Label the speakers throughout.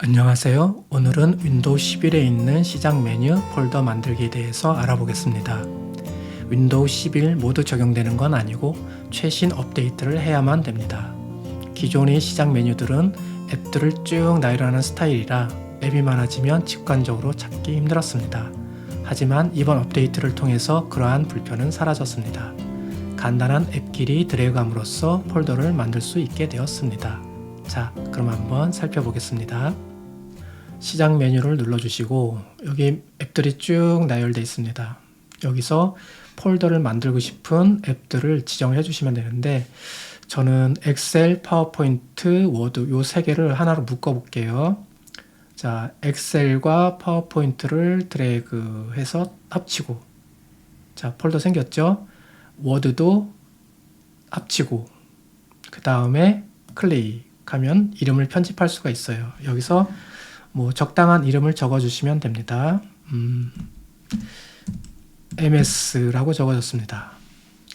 Speaker 1: 안녕하세요. 오늘은 윈도우 11에 있는 시작 메뉴 폴더 만들기에 대해서 알아보겠습니다. 윈도우 11 모두 적용되는 건 아니고 최신 업데이트를 해야만 됩니다. 기존의 시작 메뉴들은 앱들을 쭉 나열하는 스타일이라 앱이 많아지면 직관적으로 찾기 힘들었습니다. 하지만 이번 업데이트를 통해서 그러한 불편은 사라졌습니다. 간단한 앱끼리 드래그함으로써 폴더를 만들 수 있게 되었습니다. 자, 그럼 한번 살펴보겠습니다. 시작 메뉴를 눌러주시고 여기 앱들이 쭉 나열되어 있습니다. 여기서 폴더를 만들고 싶은 앱들을 지정해 주시면 되는데 저는 엑셀, 파워포인트, 워드 요 세 개를 하나로 묶어 볼게요. 자, 엑셀과 파워포인트를 드래그해서 합치고 자, 폴더 생겼죠? 워드도 합치고 그 다음에 클릭 하면 이름을 편집할 수가 있어요. 여기서 뭐 적당한 이름을 적어주시면 됩니다. 음, MS라고 적어줬습니다.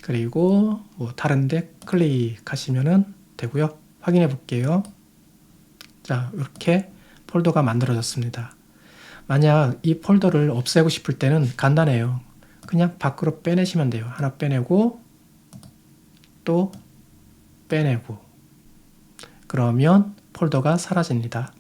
Speaker 1: 그리고 뭐 다른데 클릭하시면 되고요. 확인해 볼게요. 자 이렇게 폴더가 만들어졌습니다. 만약 이 폴더를 없애고 싶을 때는 간단해요. 그냥 밖으로 빼내시면 돼요. 하나 빼내고 또 빼내고 그러면 폴더가 사라집니다.